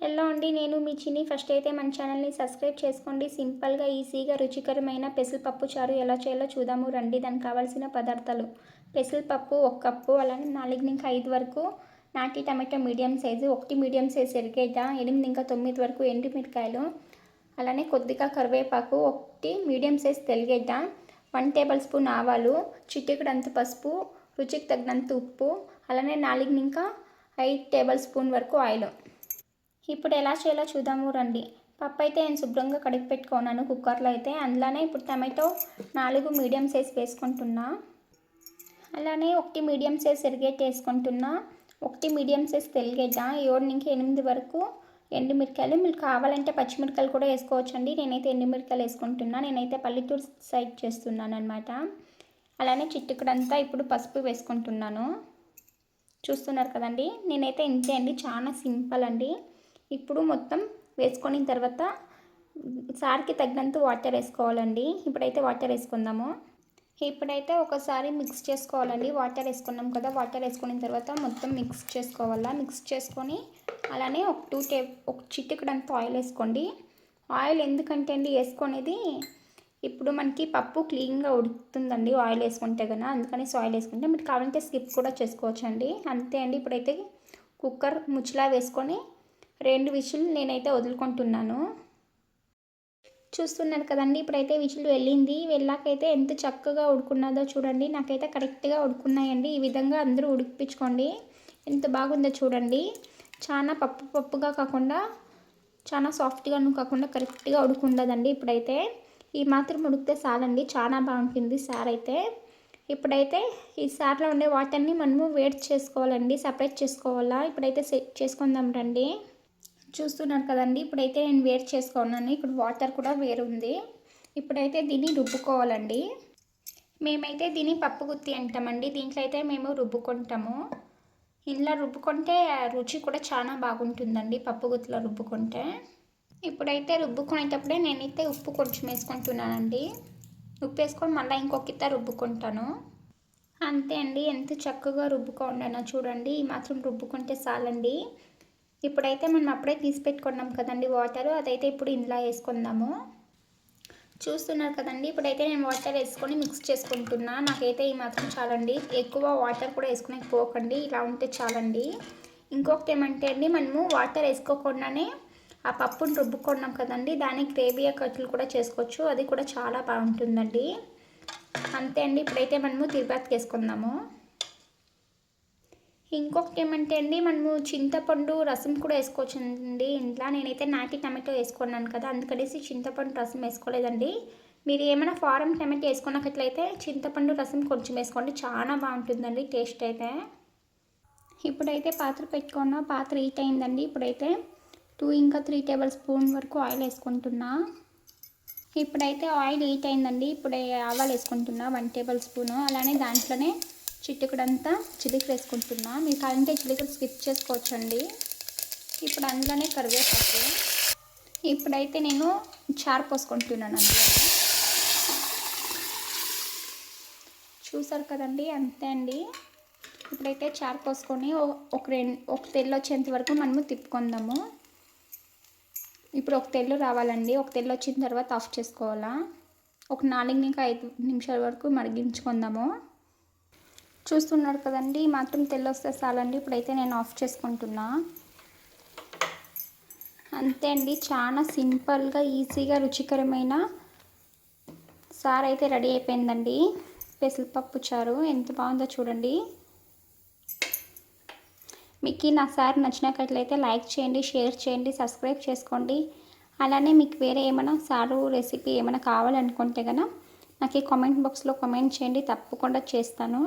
ఎలా అండి నేను మీ చిన్ని. ఫస్ట్ అయితే మన ఛానల్ని సబ్స్క్రైబ్ చేసుకోండి. సింపుల్గా ఈజీగా రుచికరమైన పెసరపప్పు చారు ఎలా చేయాలో చూద్దాము. రండి దానికి కావాల్సిన పదార్థాలు. పెసరపప్పు ఒక కప్పు అలానే నాలుగు ఇంకా ఐదు వరకు నాటి టమాటో మీడియం సైజు ఒకటి మీడియం సైజ్ ఎరిగేట ఎనిమిది ఇంకా తొమ్మిది వరకు ఎండుమిరకాయలు అలానే కొద్దిగా కరివేపాకు ఒకటి మీడియం సైజ్ తెలిగేట వన్ టేబుల్ స్పూన్ ఆవాలు చిటికడంత పసుపు రుచికి తగినంత ఉప్పు అలానే నాలుగు ఇంకా ఐదు టేబుల్ స్పూన్ వరకు ఆయిల్. ఇప్పుడు ఎలా చేయాలో చూద్దాము రండి. పప్పు అయితే నేను శుభ్రంగా కడిగి పెట్టుకున్నాను కుక్కర్లో అయితే. అందులోనే ఇప్పుడు టమాటో నాలుగు మీడియం సైజ్ వేసుకుంటున్నా. అలానే ఒకటి మీడియం సైజ్ ఎరిగేట్ వేసుకుంటున్నా. ఒకటి మీడియం సైజ్ తెలిగేట. ఏడు నుంచి ఎనిమిది వరకు ఎండుమిరకాయలు మీరు కావాలంటే పచ్చిమిరకాయలు కూడా వేసుకోవచ్చండి. నేనైతే ఎండుమిరకాయలు వేసుకుంటున్నా. నేనైతే పల్లెటూరు సైడ్ చేస్తున్నాను అనమాట అలానే చిట్టుకడంతా ఇప్పుడు పసుపు వేసుకుంటున్నాను. చూస్తున్నారు కదండి? నేనైతే ఇంతే అండి. చాలా సింపుల్ అండి. ఇప్పుడు మొత్తం వేసుకొని తర్వాత సార్కి తగినంత వాటర్ వేసుకోవాలండి. ఇప్పుడైతే వాటర్ వేసుకుందాము. ఇప్పుడైతే ఒకసారి మిక్స్ చేసుకోవాలండి. వాటర్ వేసుకున్నాం కదా వాటర్ వేసుకున్న తర్వాత మొత్తం మిక్స్ చేసుకోవాలా? మిక్స్ చేసుకొని అలానే ఒక టూ టే ఒక చిటికడంత ఆయిల్ వేసుకోండి. ఆయిల్ ఎందుకంటే అండి వేసుకునేది ఇప్పుడు మనకి పప్పు క్లీన్గా ఉడుకుతుందండి ఆయిల్ వేసుకుంటే కదా అందుకని ఆయిల్ వేసుకుంటే మీరు కావాలంటే స్కిప్ కూడా చేసుకోవచ్చండి. అంతే అండి. ఇప్పుడైతే కుక్కర్ ముచ్చిలా వేసుకొని రెండు విషులు నేనైతే వదులుకుంటున్నాను. చూస్తున్నారు కదండి ఇప్పుడైతే విషులు వెళ్ళింది. వెళ్ళాకైతే ఎంత చక్కగా ఉడుకున్నదో చూడండి. నాకైతే కరెక్ట్గా ఉడుకున్నాయండి. ఈ విధంగా అందరూ ఉడికిపించుకోండి. ఎంత బాగుందో చూడండి. చాలా పప్పు పప్పుగా కాకుండా చాలా సాఫ్ట్గాను కాకుండా కరెక్ట్గా ఉడుకుండదండి ఇప్పుడైతే. ఈ మాత్రం ఉడికితే చాలండి. చాలా బాగుంటుంది సార్ అయితే. ఇప్పుడైతే ఈ సార్లో ఉండే వాటర్ని మనము వేడి చేసుకోవాలండి. సపరేట్ చేసుకోవాలా? ఇప్పుడైతే సెట్ చేసుకుందాం రండి. చూస్తున్నారు కదండి. ఇప్పుడైతే నేను వేర్ చేసుకున్నాను. ఇప్పుడు వాటర్ కూడా వేరు ఉంది. ఇప్పుడైతే దీన్ని రుబ్బుకోవాలండి. మేమైతే దీన్ని పప్పు గుత్తి అంటామండి. దీంట్లో అయితే మేము రుబ్బుకుంటాము. ఇంట్లో రుబ్బుకుంటే రుచి కూడా చాలా బాగుంటుందండి. పప్పు గుత్తిలో రుబ్బుకుంటే. ఇప్పుడైతే రుబ్బుకునేటప్పుడే నేనైతే ఉప్పు కొంచెం వేసుకుంటున్నానండి. ఉప్పు వేసుకొని మళ్ళీ ఇంకొక రుబ్బుకుంటాను. అంతే అండి. ఎంత చక్కగా రుబ్బుకోండానో చూడండి. ఈ మాత్రం రుబ్బుకుంటే చాలండి. ఇప్పుడైతే మనం అప్పుడే తీసి పెట్టుకున్నాం కదండి వాటర్. అదైతే ఇప్పుడు ఇందులో వేసుకుందాము. చూస్తున్నారు కదండి ఇప్పుడైతే నేను వాటర్ వేసుకొని మిక్స్ చేసుకుంటున్నా. నాకైతే ఈ మాత్రం చాలండి. ఎక్కువ వాటర్ కూడా వేసుకునే పోకండి ఇలా ఉంటే చాలండి. ఇంకొకటి ఏమంటే అండి మనము వాటర్ వేసుకోకుండానే ఆ పప్పును రుబ్బుకున్నాం కదండి దానికి గ్రేవీ కట్లు కూడా చేసుకోవచ్చు. అది కూడా చాలా బాగుంటుందండి. అంతే అండి ఇప్పుడైతే మనము తిరుపతికి వేసుకుందాము. ఇంకొకటి ఏమంటే అండి మనము చింతపండు రసం కూడా వేసుకోవచ్చండి. ఇంట్లో నేనైతే నాటి టమాటో వేసుకున్నాను కదా అందుకనేసి చింతపండు రసం వేసుకోలేదండి. మీరు ఏమైనా ఫారం టమాటో వేసుకున్నట్లయితే చింతపండు రసం కొంచెం వేసుకోండి చాలా బాగుంటుందండి టేస్ట్ అయితే. ఇప్పుడైతే పాత్ర పెట్టుకున్న పాత్ర హీట్ అయిందండి. ఇప్పుడైతే టూ ఇంకా త్రీ టేబుల్ స్పూన్ వరకు ఆయిల్ వేసుకుంటున్నా. ఇప్పుడైతే ఆయిల్ హీట్ అయిందండి. ఇప్పుడు ఆవాలు వేసుకుంటున్నా వన్ టేబుల్ స్పూను. అలానే దాంట్లోనే చిట్టుకుడంతా చిలికలు వేసుకుంటున్నా మీకు కావాలంటే చిలికలు స్కిప్ చేసుకోవచ్చండి. ఇప్పుడు అందులోనే కరివేపాకు. ఇప్పుడైతే నేను చారు పోసుకుంటున్నాను అందులో చూసారు కదండి అంతే అండి. ఇప్పుడైతే చారు పోసుకొని ఒక రెండు ఒక తెల్లు వచ్చేంత వరకు మనము తిప్పుకుందాము. ఇప్పుడు ఒక తెల్లు రావాలండి. ఒక తెల్లు వచ్చిన తర్వాత ఆఫ్ చేసుకోవాలా? ఒక నాలుగు ఇంకా ఐదు నిమిషాల వరకు మరిగించుకుందాము. చూస్తున్నారు కదండి మాత్రం తెల్లొస్తే చాలండి. ఇప్పుడైతే నేను ఆఫ్ చేసుకుంటున్నా. అంతే అండి చాలా సింపుల్గా ఈజీగా రుచికరమైన సార్ అయితే రెడీ అయిపోయిందండి. పెసరపప్పు చారు ఎంత బాగుందో చూడండి. మీకు నా సార్ నచ్చినట్లయితే లైక్ చేయండి షేర్ చేయండి సబ్స్క్రైబ్ చేసుకోండి. అలానే మీకు వేరే ఏమైనా సారు రెసిపీ ఏమైనా కావాలనుకుంటే కనుక నాకు ఈ కామెంట్ బాక్స్లో కామెంట్ చేయండి. తప్పకుండా చేస్తాను.